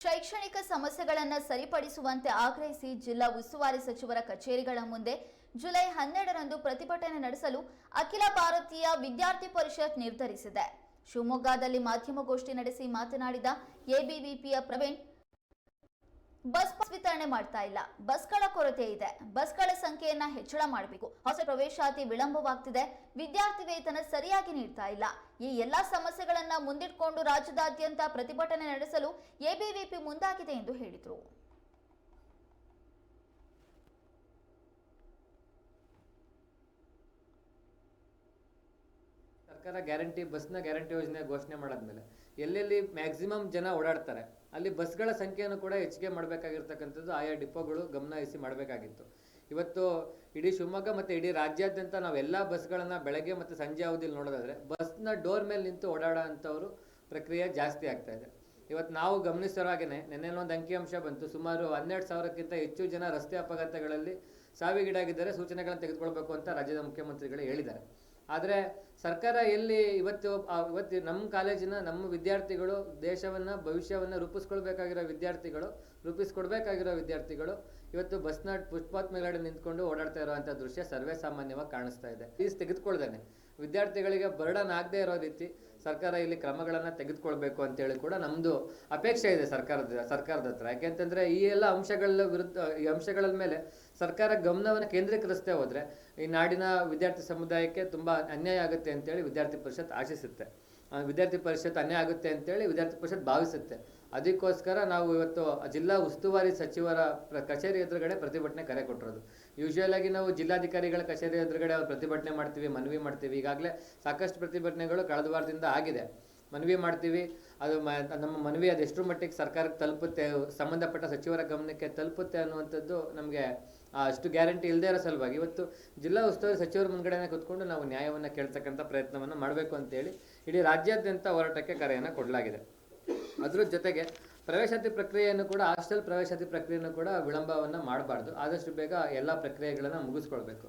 ಶೈಕ್ಷಣಿಕ ಸಮಸ್ಯೆಗಳನ್ನು ಸರಿಪಡಿಸುವಂತೆ ಆಗ್ರಹಿಸಿ ಜಿಲ್ಲಾ ಉಸ್ತುವಾರಿ ಸಚಿವರ ಕಚೇರಿಗಳ ಮುಂದೆ ಜುಲೈ ಹನ್ನೆರಡರಂದು ಪ್ರತಿಭಟನೆ ನಡೆಸಲು ಅಖಿಲ ಭಾರತೀಯ ವಿದ್ಯಾರ್ಥಿ ಪರಿಷತ್ ನಿರ್ಧರಿಸಿದೆ. ಶಿವಮೊಗ್ಗದಲ್ಲಿ ಮಾಧ್ಯಮಗೋಷ್ಠಿ ನಡೆಸಿ ಮಾತನಾಡಿದ ಎಬಿವಿಪಿಯ ಪ್ರವೀಣ್ ಬಸ್ ಪಾಸ್ ವಿತರಣೆ ಮಾಡ್ತಾ ಇಲ್ಲ. ಬಸ್ಗಳ ಕೊರತೆ ಇದೆ. ಬಸ್ಗಳ ಸಂಖ್ಯೆಯನ್ನ ಹೆಚ್ಚಳ ಮಾಡಬೇಕು. ಹೊಸ ಪ್ರವೇಶಾತಿ ವಿಳಂಬವಾಗ್ತಿದೆ. ವಿದ್ಯಾರ್ಥಿ ವೇತನ ಸರಿಯಾಗಿ ನೀಡ್ತಾ ಇಲ್ಲ. ಈ ಎಲ್ಲಾ ಸಮಸ್ಯೆಗಳನ್ನ ಮುಂದಿಟ್ಕೊಂಡು ರಾಜ್ಯದಾದ್ಯಂತ ಪ್ರತಿಭಟನೆ ನಡೆಸಲು ಎಬಿವಿಪಿ ಮುಂದಾಗಿದೆ ಎಂದು ಹೇಳಿದರು. ಸರ್ಕಾರ ಗ್ಯಾರಂಟಿ, ಬಸ್ನ ಗ್ಯಾರಂಟಿ ಯೋಜನೆ ಘೋಷಣೆ ಮಾಡಾದ್ಮೇಲೆ ಎಲ್ಲೆಲ್ಲಿ ಮ್ಯಾಕ್ಸಿಮಮ್ ಜನ ಓಡಾಡ್ತಾರೆ, ಅಲ್ಲಿ ಬಸ್ಗಳ ಸಂಖ್ಯೆಯನ್ನು ಕೂಡ ಹೆಚ್ಚಿಗೆ ಮಾಡಬೇಕಾಗಿರ್ತಕ್ಕಂಥದ್ದು ಆಯಾ ಡಿಪೋಗಳು ಗಮನ ಹರಿಸಿ ಮಾಡಬೇಕಾಗಿತ್ತು. ಇವತ್ತು ಇಡೀ ಶಿವಮೊಗ್ಗ ಮತ್ತು ಇಡೀ ರಾಜ್ಯಾದ್ಯಂತ ನಾವೆಲ್ಲ ಬಸ್ಗಳನ್ನು ಬೆಳಗ್ಗೆ ಮತ್ತು ಸಂಜೆ ಅವಧಿಯಲ್ಲಿ ನೋಡೋದಾದ್ರೆ ಬಸ್ನ ಡೋರ್ ಮೇಲೆ ನಿಂತು ಓಡಾಡೋ ಅಂಥವ್ರು ಪ್ರಕ್ರಿಯೆ ಜಾಸ್ತಿ ಆಗ್ತಾ ಇದೆ. ಇವತ್ತು ನಾವು ಗಮನಿಸಿರೋ ಹಾಗೆಯೇ ನೆನ್ನೆ ಒಂದು ಅಂಕಿಅಂಶ ಬಂತು. ಸುಮಾರು ಹನ್ನೆರಡು ಸಾವಿರಕ್ಕಿಂತ ಹೆಚ್ಚು ಜನ ರಸ್ತೆ ಅಪಘಾತಗಳಲ್ಲಿ ಸಾವಿಗೀಡಾಗಿದ್ದರೆ ಸೂಚನೆಗಳನ್ನು ತೆಗೆದುಕೊಳ್ಬೇಕು ಅಂತ ರಾಜ್ಯದ ಮುಖ್ಯಮಂತ್ರಿಗಳು ಹೇಳಿದ್ದಾರೆ. ಆದರೆ ಸರ್ಕಾರ ಎಲ್ಲಿ ಇವತ್ತು ಇವತ್ತು ನಮ್ಮ ಕಾಲೇಜಿನ ನಮ್ಮ ವಿದ್ಯಾರ್ಥಿಗಳು ದೇಶವನ್ನು, ಭವಿಷ್ಯವನ್ನು ರೂಪಿಸ್ಕೊಳ್ಬೇಕಾಗಿರೋ ವಿದ್ಯಾರ್ಥಿಗಳು, ರೂಪಿಸ್ಕೊಡ್ಬೇಕಾಗಿರೋ ವಿದ್ಯಾರ್ಥಿಗಳು ಇವತ್ತು ಬಸ್ನ ಪುಷ್ಪಾತ್ ಮೇಲ್ಗಡೆ ನಿಂತ್ಕೊಂಡು ಓಡಾಡ್ತಾ ಇರುವಂಥ ದೃಶ್ಯ ಸರ್ವೇ ಸಾಮಾನ್ಯವಾಗಿ ಕಾಣಿಸ್ತಾ ಇದೆ. ಫೀಸ್ ತೆಗೆದುಕೊಳ್ದೇನೆ ವಿದ್ಯಾರ್ಥಿಗಳಿಗೆ ಬರ್ಡನ್ ಆಗದೆ ಇರೋ ರೀತಿ ಸರ್ಕಾರ ಇಲ್ಲಿ ಕ್ರಮಗಳನ್ನು ತೆಗೆದುಕೊಳ್ಬೇಕು ಅಂತೇಳಿ ಕೂಡ ನಮ್ಮದು ಅಪೇಕ್ಷೆ ಇದೆ ಸರ್ಕಾರದ ಸರ್ಕಾರದ ಹತ್ರ. ಯಾಕೆಂತಂದರೆ ಈ ಎಲ್ಲ ಅಂಶಗಳ ವಿರುದ್ಧ, ಈ ಅಂಶಗಳ ಮೇಲೆ ಸರ್ಕಾರ ಗಮನವನ್ನು ಕೇಂದ್ರೀಕರಿಸದೆ ಹೋದರೆ ಈ ನಾಡಿನ ವಿದ್ಯಾರ್ಥಿ ಸಮುದಾಯಕ್ಕೆ ತುಂಬ ಅನ್ಯಾಯ ಆಗುತ್ತೆ ಅಂತೇಳಿ ವಿದ್ಯಾರ್ಥಿ ಪರಿಷತ್ ಆಶಿಸುತ್ತೆ. ವಿದ್ಯಾರ್ಥಿ ಪರಿಷತ್ ಅನ್ಯಾಯ ಆಗುತ್ತೆ ಅಂತೇಳಿ ವಿದ್ಯಾರ್ಥಿ ಪರಿಷತ್ ಭಾವಿಸುತ್ತೆ. ಅದಕ್ಕೋಸ್ಕರ ನಾವು ಇವತ್ತು ಜಿಲ್ಲಾ ಉಸ್ತುವಾರಿ ಸಚಿವರ ಪ್ರ- ಕಚೇರಿ ಎದುರುಗಡೆ ಪ್ರತಿಭಟನೆ ಕರೆ ಕೊಟ್ಟಿರೋದು. ಯೂಶುವಲ್ ಆಗಿ ನಾವು ಜಿಲ್ಲಾಧಿಕಾರಿಗಳ ಕಚೇರಿ ಎದುರುಗಡೆ ಅವ್ರು ಪ್ರತಿಭಟನೆ ಮಾಡ್ತೀವಿ, ಮನವಿ ಮಾಡ್ತೀವಿ. ಈಗಾಗಲೇ ಸಾಕಷ್ಟು ಪ್ರತಿಭಟನೆಗಳು ಕಳೆದ ವಾರದಿಂದ ಆಗಿದೆ. ಮನವಿ ಮಾಡ್ತೀವಿ. ಅದು ನಮ್ಮ ಮನವಿ ಅದು ಎಷ್ಟು ಮಟ್ಟಿಗೆ ಸರ್ಕಾರಕ್ಕೆ ತಲುಪುತ್ತೆ, ಸಂಬಂಧಪಟ್ಟ ಸಚಿವರ ಗಮನಕ್ಕೆ ತಲುಪುತ್ತೆ ಅನ್ನುವಂಥದ್ದು ನಮಗೆ ಅಷ್ಟು ಗ್ಯಾರಂಟಿ ಇಲ್ಲದೇ ಇರೋ ಸಲುವಾಗಿ ಇವತ್ತು ಜಿಲ್ಲಾ ಉಸ್ತುವಾರಿ ಸಚಿವರ ಮುಂದ್ಗಡೆನೆ ಕೂತ್ಕೊಂಡು ನಾವು ನ್ಯಾಯವನ್ನು ಕೇಳ್ತಕ್ಕಂಥ ಪ್ರಯತ್ನವನ್ನು ಮಾಡಬೇಕು ಅಂತೇಳಿ ಇಡೀ ರಾಜ್ಯಾದ್ಯಂತ ಹೋರಾಟಕ್ಕೆ ಕರೆಯನ್ನು ಕೊಡಲಾಗಿದೆ. ಅದರ ಜೊತೆಗೆ ಪ್ರವೇಶಾತಿ ಪ್ರಕ್ರಿಯೆಯನ್ನು ಕೂಡ ಹಾಸ್ಟೆಲ್ ಪ್ರವೇಶಾತಿ ಪ್ರಕ್ರಿಯೆಯನ್ನು ಕೂಡ ವಿಳಂಬವನ್ನು ಮಾಡಬಾರ್ದು. ಆದಷ್ಟು ಬೇಗ ಎಲ್ಲ ಪ್ರಕ್ರಿಯೆಗಳನ್ನು ಮುಗಿಸ್ಕೊಳ್ಬೇಕು.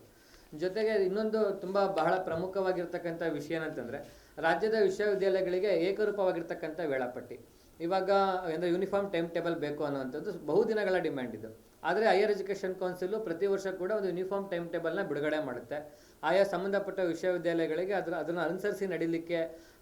ಜೊತೆಗೆ ಇನ್ನೊಂದು ತುಂಬ ಬಹಳ ಪ್ರಮುಖವಾಗಿರ್ತಕ್ಕಂಥ ವಿಷಯ ಏನಂತಂದರೆ, ರಾಜ್ಯದ ವಿಶ್ವವಿದ್ಯಾಲಯಗಳಿಗೆ ಏಕರೂಪವಾಗಿರ್ತಕ್ಕಂಥ ವೇಳಾಪಟ್ಟಿ. ಇವಾಗ ಏನಂದರೆ ಯೂನಿಫಾರ್ಮ್ ಟೈಮ್ ಟೇಬಲ್ ಬೇಕು ಅನ್ನುವಂಥದ್ದು ಬಹುದಿನಗಳ ಡಿಮ್ಯಾಂಡ್ ಇದು. ಆದರೆ ಹೈಯರ್ ಎಜುಕೇಷನ್ ಕೌನ್ಸಿಲ್ ಪ್ರತಿ ವರ್ಷ ಕೂಡ ಒಂದು ಯೂನಿಫಾರ್ಮ್ ಟೈಮ್ ಟೇಬಲ್ನ ಬಿಡುಗಡೆ ಮಾಡುತ್ತೆ. ಆಯಾ ಸಂಬಂಧಪಟ್ಟ ವಿಶ್ವವಿದ್ಯಾಲಯಗಳಿಗೆ ಅದರ, ಅದನ್ನು ಅನುಸರಿಸಿ ನಡೀಲಿಕ್ಕೆ,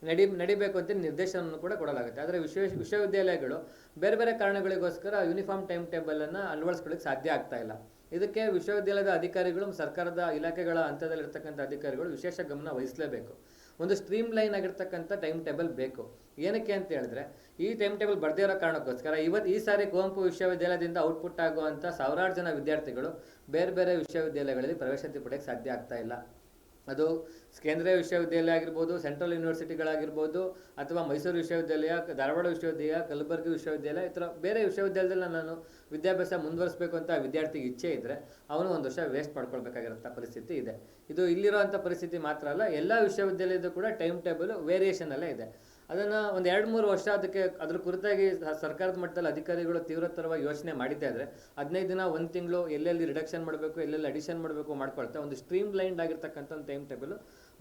ನಡಿ, ನಡಿಬೇಕು ಅಂತ ನಿರ್ದೇಶನವನ್ನು ಕೂಡ ಕೊಡಲಾಗುತ್ತೆ. ಆದರೆ ವಿಶ್ವ, ವಿಶ್ವವಿದ್ಯಾಲಯಗಳು ಬೇರೆ ಬೇರೆ ಕಾರಣಗಳಿಗೋಸ್ಕರ ಯೂನಿಫಾರ್ಮ್ ಟೈಮ್ ಟೇಬಲನ್ನು ಅಳವಡಿಸ್ಕೊಳ್ಳಿಕ್ಕೆ ಸಾಧ್ಯ ಆಗ್ತಾ ಇಲ್ಲ. ಇದಕ್ಕೆ ವಿಶ್ವವಿದ್ಯಾಲಯದ ಅಧಿಕಾರಿಗಳು, ಸರ್ಕಾರದ ಇಲಾಖೆಗಳ ಹಂತದಲ್ಲಿರ್ತಕ್ಕಂಥ ಅಧಿಕಾರಿಗಳು ವಿಶೇಷ ಗಮನ ವಹಿಸಲೇಬೇಕು. ಒಂದು ಸ್ಟ್ರೀಮ್ ಲೈನ್ ಆಗಿರ್ತಕ್ಕಂಥ ಟೈಮ್ ಟೇಬಲ್ ಬೇಕು. ಏನಕ್ಕೆ ಅಂತ ಹೇಳಿದ್ರೆ, ಈ ಟೈಮ್ ಟೇಬಲ್ ಬರ್ದೇ ಇರೋ ಕಾರಣಕ್ಕೋಸ್ಕರ ಇವತ್ತು ಈ ಸಾರಿ ಕುವೆಂಪು ವಿಶ್ವವಿದ್ಯಾಲಯದಿಂದ ಔಟ್ಪುಟ್ ಆಗುವಂಥ ಸಾವಿರಾರು ಜನ ವಿದ್ಯಾರ್ಥಿಗಳು ಬೇರೆ ಬೇರೆ ವಿಶ್ವವಿದ್ಯಾಲಯಗಳಲ್ಲಿ ಪ್ರವೇಶಾತಿ ಪಡೆಯಕ್ಕೆ ಸಾಧ್ಯ ಆಗ್ತಾ ಇಲ್ಲ. ಅದು ಕೇಂದ್ರೀಯ ವಿಶ್ವವಿದ್ಯಾಲಯ ಆಗಿರ್ಬೋದು, ಸೆಂಟ್ರಲ್ ಯೂನಿವರ್ಸಿಟಿಗಳಾಗಿರ್ಬೋದು, ಅಥವಾ ಮೈಸೂರು ವಿಶ್ವವಿದ್ಯಾಲಯ, ಧಾರವಾಡ ವಿಶ್ವವಿದ್ಯಾಲಯ, ಕಲಬುರಗಿ ವಿಶ್ವವಿದ್ಯಾಲಯ, ಈ ಥರ ಬೇರೆ ವಿಶ್ವವಿದ್ಯಾಲಯದಲ್ಲಿ ನಾನು ವಿದ್ಯಾಭ್ಯಾಸ ಮುಂದುವರಿಸಬೇಕು ಅಂತ ವಿದ್ಯಾರ್ಥಿಗೆ ಇಚ್ಛೆ ಇದ್ದರೆ ಅವನು ಒಂದು ವರ್ಷ ವೇಸ್ಟ್ ಮಾಡ್ಕೊಳ್ಬೇಕಾಗಿರೋಂಥ ಪರಿಸ್ಥಿತಿ ಇದೆ. ಇದು ಇಲ್ಲಿರುವಂಥ ಪರಿಸ್ಥಿತಿ ಮಾತ್ರ ಅಲ್ಲ, ಎಲ್ಲ ವಿಶ್ವವಿದ್ಯಾಲಯದ ಕೂಡ ಟೈಮ್ ಟೇಬಲ್ ವೇರಿಯೇಷನ್ ಅಲ್ಲೇ ಇದೆ. ಅದನ್ನು ಒಂದು ಎರಡು ಮೂರು ವರ್ಷ ಅದಕ್ಕೆ ಅದ್ರ ಕುರಿತಾಗಿ ಸರ್ಕಾರದ ಮಟ್ಟದಲ್ಲಿ ಅಧಿಕಾರಿಗಳು ತೀವ್ರತರವಾಗಿ ಯೋಚನೆ ಮಾಡಿದ್ದೇ ಆದರೆ ಹದಿನೈದು ದಿನ ಒಂದು ತಿಂಗಳು ಎಲ್ಲೆಲ್ಲಿ ರಿಡಕ್ಷನ್ ಮಾಡಬೇಕು, ಎಲ್ಲೆಲ್ಲಿ ಅಡಿಷನ್ ಮಾಡಬೇಕು ಮಾಡ್ಕೊಳ್ತಾ ಒಂದು ಸ್ಟ್ರೀಮ್ ಲೈನ್ಡ್ ಆಗಿರ್ತಕ್ಕಂಥ ಒಂದು ಟೈಮ್ ಟೇಬಲ್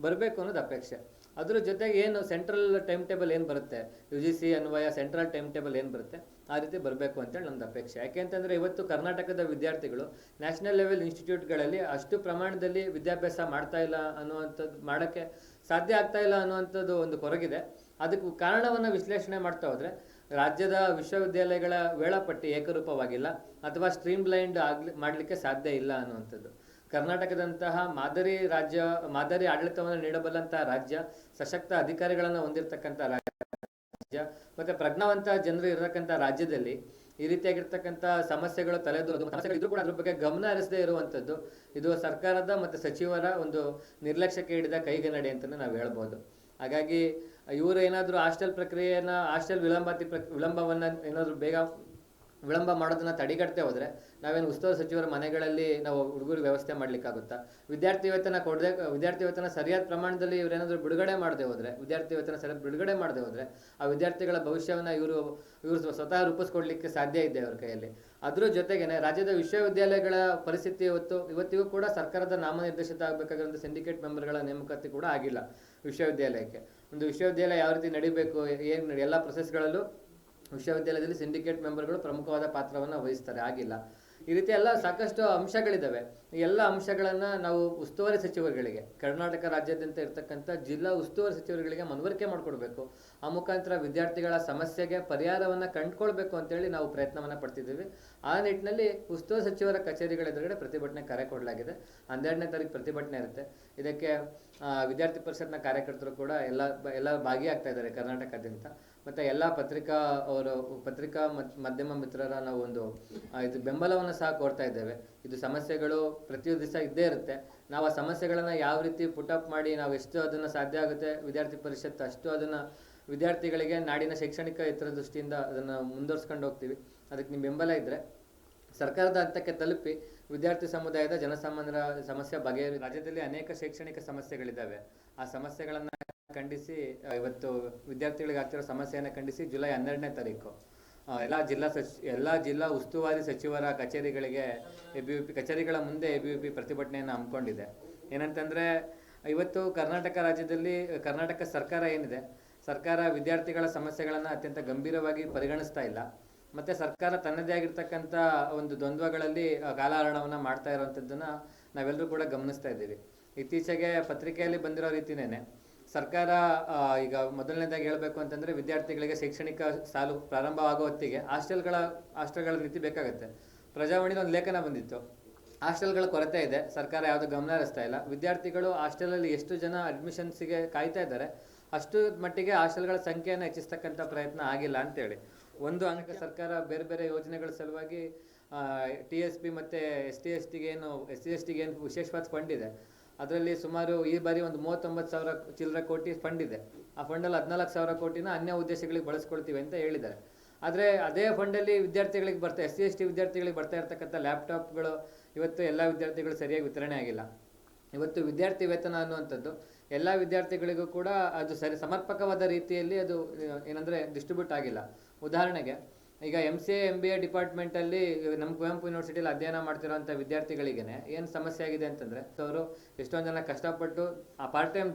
ಬರಬೇಕು ಅನ್ನೋದು ಅಪೇಕ್ಷೆ. ಅದ್ರ ಜೊತೆಗೆ ಏನು ಸೆಂಟ್ರಲ್ ಟೈಮ್ ಟೇಬಲ್ ಏನು ಬರುತ್ತೆ? ಯು ಜಿ ಸಿ ಅನ್ವಯ ಸೆಂಟ್ರಲ್ ಟೈಮ್ ಟೇಬಲ್ ಏನು ಬರುತ್ತೆ? ಆ ರೀತಿ ಬರಬೇಕು ಅಂತೇಳಿ ನಮ್ದು ಅಪೇಕ್ಷೆ. ಯಾಕೆಂತಂದ್ರೆ ಇವತ್ತು ಕರ್ನಾಟಕದ ವಿದ್ಯಾರ್ಥಿಗಳು ನ್ಯಾಷನಲ್ ಲೆವೆಲ್ ಇನ್ಸ್ಟಿಟ್ಯೂಟ್ಗಳಲ್ಲಿ ಅಷ್ಟು ಪ್ರಮಾಣದಲ್ಲಿ ವಿದ್ಯಾಭ್ಯಾಸ ಮಾಡ್ತಾ ಇಲ್ಲ ಅನ್ನುವಂಥದ್ದು ಮಾಡೋಕ್ಕೆ ಸಾಧ್ಯ ಆಗ್ತಾ ಇಲ್ಲ ಅನ್ನುವಂಥದ್ದು ಒಂದು ಕೊರಗಿದೆ. ಅದಕ್ಕೆ ಕಾರಣವನ್ನು ವಿಶ್ಲೇಷಣೆ ಮಾಡ್ತಾ ಹೋದರೆ, ರಾಜ್ಯದ ವಿಶ್ವವಿದ್ಯಾಲಯಗಳ ವೇಳಾಪಟ್ಟಿ ಏಕರೂಪವಾಗಿಲ್ಲ ಅಥವಾ ಸ್ಟ್ರೀಮ್ ಬ್ಲೈಂಡ್ ಆಗ್ಲಿ, ಮಾಡಲಿಕ್ಕೆ ಸಾಧ್ಯ ಇಲ್ಲ ಅನ್ನುವಂಥದ್ದು. ಕರ್ನಾಟಕದಂತಹ ಮಾದರಿ ರಾಜ್ಯ, ಮಾದರಿ ಆಡಳಿತವನ್ನು ನೀಡಬಲ್ಲಂತಹ ರಾಜ್ಯ ಸಶಕ್ತ ಅಧಿಕಾರಿಗಳನ್ನು ಹೊಂದಿರತಕ್ಕಂಥ ರಾಜ್ಯ. ಮತ್ತೆ ಪ್ರಜ್ಞಾವಂತ ಜನರು ಇರತಕ್ಕಂಥ ರಾಜ್ಯದಲ್ಲಿ ಈ ರೀತಿಯಾಗಿರ್ತಕ್ಕಂಥ ಸಮಸ್ಯೆಗಳು ತಲೆದೋರು ಸಮಸ್ಯೆಗಳು ಕೂಡ ಅದ್ರ ಬಗ್ಗೆ ಗಮನ ಹರಿಸದೇ ಇರುವಂಥದ್ದು ಇದು ಸರ್ಕಾರದ ಮತ್ತು ಸಚಿವರ ಒಂದು ನಿರ್ಲಕ್ಷ್ಯಕ್ಕೆ ಹಿಡಿದ ಕೈಗನ್ನಡಿ ಅಂತಲೇ ನಾವು ಹೇಳ್ಬೋದು. ಹಾಗಾಗಿ ಇವರು ಏನಾದರೂ ಹಾಸ್ಟೆಲ್ ಪ್ರಕ್ರಿಯೆಯನ್ನ, ಹಾಸ್ಟೆಲ್ ವಿಳಂಬಾತಿ ವಿಳಂಬವನ್ನ ಏನಾದರೂ ಬೇಗ ವಿಳಂಬ ಮಾಡೋದನ್ನ ತಡೆಗಟ್ಟದೆ ಹೋದ್ರೆ ನಾವೇನು ಉಸ್ತುವಾರಿ ಸಚಿವರ ಮನೆಗಳಲ್ಲಿ ನಾವು ಹುಡುಗರು ವ್ಯವಸ್ಥೆ ಮಾಡ್ಲಿಕ್ಕಾಗುತ್ತಾ? ವಿದ್ಯಾರ್ಥಿ ವೇತನ ಕೊಡದೆ, ವಿದ್ಯಾರ್ಥಿ ವೇತನ ಸರಿಯಾದ ಪ್ರಮಾಣದಲ್ಲಿ ಇವರೇನಾದ್ರು ಬಿಡುಗಡೆ ಮಾಡದೆ ಹೋದ್ರೆ, ವಿದ್ಯಾರ್ಥಿ ವೇತನ ಸರಿಯಾದ ಬಿಡುಗಡೆ ಮಾಡದೆ ಹೋದ್ರೆ ಆ ವಿದ್ಯಾರ್ಥಿಗಳ ಭವಿಷ್ಯವನ್ನ ಇವರು ಇವರು ಸ್ವತಃ ರೂಪಿಸ್ಕೊಡ್ಲಿಕ್ಕೆ ಸಾಧ್ಯ ಇದೆ ಅವ್ರ ಕೈಯಲ್ಲಿ. ಅದ್ರ ಜೊತೆಗೇನೆ ರಾಜ್ಯದ ವಿಶ್ವವಿದ್ಯಾಲಯಗಳ ಪರಿಸ್ಥಿತಿ ಇವತ್ತು, ಇವತ್ತಿಗೂ ಕೂಡ ಸರ್ಕಾರದ ನಾಮನಿರ್ದೇಶಿತ ಆಗಬೇಕಾಗಿರುವಂಥ ಸಿಂಡಿಕೇಟ್ ಮೆಂಬರ್ಗಳ ನೇಮಕಾತಿ ಕೂಡ ಆಗಿಲ್ಲ ವಿಶ್ವವಿದ್ಯಾಲಯಕ್ಕೆ. ಒಂದು ವಿಶ್ವವಿದ್ಯಾಲಯ ಯಾವ ರೀತಿ ನಡಿಬೇಕು, ಏನು, ಎಲ್ಲ ಪ್ರೊಸೆಸ್ಗಳಲ್ಲೂ ವಿಶ್ವವಿದ್ಯಾಲಯದಲ್ಲಿ ಸಿಂಡಿಕೇಟ್ ಮೆಂಬರ್ಗಳು ಪ್ರಮುಖವಾದ ಪಾತ್ರವನ್ನು ವಹಿಸ್ತಾರೆ, ಆಗಿಲ್ಲ. ಈ ರೀತಿ ಎಲ್ಲ ಸಾಕಷ್ಟು ಅಂಶಗಳಿದ್ದಾವೆ ಎಲ್ಲ ಅಂಶಗಳನ್ನು ನಾವು ಉಸ್ತುವಾರಿ ಸಚಿವರುಗಳಿಗೆ, ಕರ್ನಾಟಕ ರಾಜ್ಯಾದ್ಯಂತ ಇರತಕ್ಕಂಥ ಜಿಲ್ಲಾ ಉಸ್ತುವಾರಿ ಸಚಿವರುಗಳಿಗೆ ಮನವರಿಕೆ ಮಾಡಿಕೊಡ್ಬೇಕು. ಆ ಮುಖಾಂತರ ವಿದ್ಯಾರ್ಥಿಗಳ ಸಮಸ್ಯೆಗೆ ಪರಿಹಾರವನ್ನು ಕಂಡುಕೊಳ್ಬೇಕು ಅಂತೇಳಿ ನಾವು ಪ್ರಯತ್ನವನ್ನು ಪಡ್ತಿದ್ದೀವಿ. ಆ ನಿಟ್ಟಿನಲ್ಲಿ ಉಸ್ತುವಾರಿ ಸಚಿವರ ಕಚೇರಿಗಳ ಎದುರುಗಡೆ ಪ್ರತಿಭಟನೆ ಕರೆ ಕೊಡಲಾಗಿದೆ. ಹನ್ನೆರಡನೇ ತಾರೀಕು ಪ್ರತಿಭಟನೆ ಇರುತ್ತೆ. ಇದಕ್ಕೆ ವಿದ್ಯಾರ್ಥಿ ಪರಿಷತ್ನ ಕಾರ್ಯಕರ್ತರು ಕೂಡ ಎಲ್ಲ ಎಲ್ಲ ಭಾಗಿಯಾಗ್ತಾ ಇದ್ದಾರೆ ಕರ್ನಾಟಕದಾದ್ಯಂತ. ಮತ್ತು ಎಲ್ಲ ಪತ್ರಿಕಾ ಅವರು, ಪತ್ರಿಕಾ ಮಧ್ಯಮ ಮಿತ್ರರ ನಾವು ಒಂದು ಇದು ಬೆಂಬಲವನ್ನು ಸಹ ಕೊಡ್ತಾ ಇದ್ದೇವೆ. ಇದು ಸಮಸ್ಯೆಗಳು ಪ್ರತಿಯೊಂದು ದಿವಸ ಇದ್ದೇ ಇರುತ್ತೆ. ನಾವು ಆ ಸಮಸ್ಯೆಗಳನ್ನು ಯಾವ ರೀತಿ ಪುಟಪ್ ಮಾಡಿ ನಾವು ಎಷ್ಟು ಅದನ್ನು ಸಾಧ್ಯ ಆಗುತ್ತೆ, ವಿದ್ಯಾರ್ಥಿ ಪರಿಷತ್ ಅಷ್ಟು ಅದನ್ನು ವಿದ್ಯಾರ್ಥಿಗಳಿಗೆ ನಾಡಿನ ಶೈಕ್ಷಣಿಕ ಹಿತದೃಷ್ಟಿಯಿಂದ ಅದನ್ನು ಮುಂದುವರ್ಸ್ಕೊಂಡು ಹೋಗ್ತೀವಿ. ಅದಕ್ಕೆ ನಿಮ್ಮ ಬೆಂಬಲ ಇದ್ದರೆ ಸರ್ಕಾರದ ಹಂತಕ್ಕೆ ತಲುಪಿ ವಿದ್ಯಾರ್ಥಿ ಸಮುದಾಯದ ಜನಸಾಮಾನ್ಯರ ಸಮಸ್ಯೆ ಬಗೆಹರಿ, ರಾಜ್ಯದಲ್ಲಿ ಅನೇಕ ಶೈಕ್ಷಣಿಕ ಸಮಸ್ಯೆಗಳಿದ್ದಾವೆ. ಆ ಸಮಸ್ಯೆಗಳನ್ನು ಖಂಡಿಸಿ ಇವತ್ತು ವಿದ್ಯಾರ್ಥಿಗಳಿಗೆ ಆಗ್ತಿರೋ ಸಮಸ್ಯೆಯನ್ನು ಖಂಡಿಸಿ ಜುಲೈ ಹನ್ನೆರಡನೇ ತಾರೀಕು. ಎಲ್ಲ ಜಿಲ್ಲಾ ಸಚ್, ಎಲ್ಲ ಜಿಲ್ಲಾ ಉಸ್ತುವಾರಿ ಸಚಿವರ ಕಚೇರಿಗಳಿಗೆ ಎ ಬಿ ಪಿ ಕಚೇರಿಗಳ ಮುಂದೆ ಎ ಬಿ ಪಿ ಪ್ರತಿಭಟನೆಯನ್ನು ಹಮ್ಮಿಕೊಂಡಿದೆ. ಏನಂತಂದರೆ, ಇವತ್ತು ಕರ್ನಾಟಕ ರಾಜ್ಯದಲ್ಲಿ, ಕರ್ನಾಟಕ ಸರ್ಕಾರ ಏನಿದೆ, ಸರ್ಕಾರ ವಿದ್ಯಾರ್ಥಿಗಳ ಸಮಸ್ಯೆಗಳನ್ನು ಅತ್ಯಂತ ಗಂಭೀರವಾಗಿ ಪರಿಗಣಿಸ್ತಾ ಇಲ್ಲ. ಮತ್ತೆ ಸರ್ಕಾರ ತನ್ನದೇ ಆಗಿರ್ತಕ್ಕಂಥ ಒಂದು ದ್ವಂದ್ವಗಳಲ್ಲಿ ಕಾಲಹರಣವನ್ನು ಮಾಡ್ತಾ ಇರುವಂಥದ್ದನ್ನು ನಾವೆಲ್ಲರೂ ಕೂಡ ಗಮನಿಸ್ತಾ ಇದ್ದೀವಿ. ಇತ್ತೀಚೆಗೆ ಪತ್ರಿಕೆಯಲ್ಲಿ ಬಂದಿರೋ ರೀತಿನೇನೆ ಸರ್ಕಾರ ಈಗ ಮೊದಲನೇದಾಗಿ ಹೇಳಬೇಕು ಅಂತಂದರೆ ವಿದ್ಯಾರ್ಥಿಗಳಿಗೆ ಶೈಕ್ಷಣಿಕ ಸಾಲು ಪ್ರಾರಂಭವಾಗೋ ಹೊತ್ತಿಗೆ ಹಾಸ್ಟೆಲ್ಗಳ ಹಾಸ್ಟೆಲ್ಗಳ ರೀತಿ ಬೇಕಾಗುತ್ತೆ. ಪ್ರಜಾವಾಣಿಲಿ ಒಂದು ಲೇಖನ ಬಂದಿತ್ತು. ಹಾಸ್ಟೆಲ್ಗಳ ಕೊರತೆ ಇದೆ, ಸರ್ಕಾರ ಯಾವುದು ಗಮನ ಹರಿಸ್ತಾ ಇಲ್ಲ. ವಿದ್ಯಾರ್ಥಿಗಳು ಹಾಸ್ಟೆಲಲ್ಲಿ ಎಷ್ಟು ಜನ ಅಡ್ಮಿಷನ್ಸಿಗೆ ಕಾಯ್ತಾ ಇದ್ದಾರೆ, ಅಷ್ಟು ಮಟ್ಟಿಗೆ ಹಾಸ್ಟೆಲ್ಗಳ ಸಂಖ್ಯೆಯನ್ನು ಹೆಚ್ಚಿಸ್ತಕ್ಕಂಥ ಪ್ರಯತ್ನ ಆಗಿಲ್ಲ ಅಂತೇಳಿ. ಒಂದು ಅಂಕ ಸರ್ಕಾರ ಬೇರೆ ಬೇರೆ ಯೋಜನೆಗಳ ಸಲುವಾಗಿ ಟಿ ಎಸ್ ಪಿ ಮತ್ತು ಎಸ್ ಟಿ ಎಸ್ ಟಿಗೆ ಏನು, ಎಸ್ ಸಿ ಎಸ್ ಟಿಗೆ ಏನು ವಿಶೇಷವಾದ ಫಂಡ್ ಇದೆ. ಅದರಲ್ಲಿ ಸುಮಾರು ಈ ಬಾರಿ ಒಂದು ಮೂವತ್ತೊಂಬತ್ತು ಸಾವಿರ ಚಿಲ್ಲರೆ ಕೋಟಿ ಫಂಡ್ ಇದೆ. ಆ ಫಂಡಲ್ಲಿ ಹದಿನಾಲ್ಕು ಸಾವಿರ ಕೋಟಿನ ಅನ್ಯ ಉದ್ದೇಶಗಳಿಗೆ ಬಳಸ್ಕೊಳ್ತೀವಿ ಅಂತ ಹೇಳಿದ್ದಾರೆ. ಆದರೆ ಅದೇ ಫಂಡಲ್ಲಿ ವಿದ್ಯಾರ್ಥಿಗಳಿಗೆ ಬರ್ತಾ ಎಸ್ ಸಿ ಎಸ್ ಟಿ ವಿದ್ಯಾರ್ಥಿಗಳಿಗೆ ಬರ್ತಾ ಇರ್ತಕ್ಕಂಥ ಲ್ಯಾಪ್ಟಾಪ್ಗಳು ಇವತ್ತು ಎಲ್ಲ ವಿದ್ಯಾರ್ಥಿಗಳು ಸರಿಯಾಗಿ ವಿತರಣೆ ಆಗಿಲ್ಲ. ಇವತ್ತು ವಿದ್ಯಾರ್ಥಿ ವೇತನ ಅನ್ನುವಂಥದ್ದು ಎಲ್ಲ ವಿದ್ಯಾರ್ಥಿಗಳಿಗೂ ಕೂಡ ಅದು ಸರಿ ಸಮರ್ಪಕವಾದ ರೀತಿಯಲ್ಲಿ ಅದು ಏನಂದರೆ ಡಿಸ್ಟ್ರಿಬ್ಯೂಟ್ ಆಗಿಲ್ಲ. ಉದಾಹರಣೆಗೆ ಈಗ M C A M B A ಡಿಪಾರ್ಟ್ಮೆಂಟಲ್ಲಿ ನಮ್ಮ ಕುವೆಂಪು ಯೂನಿವರ್ಸಿಟಿಯಲ್ಲಿ ಅಧ್ಯಯನ ಮಾಡ್ತಿರೋಂಥ ವಿದ್ಯಾರ್ಥಿಗಳಿಗೇನೆ ಏನು ಸಮಸ್ಯೆ ಆಗಿದೆ ಅಂತಂದರೆ ಅವರು ಎಷ್ಟೊಂದು ಜನ ಕಷ್ಟಪಟ್ಟು ಆ ಪಾರ್ಟ್ ಟೈಮ್ ಜಾಬ್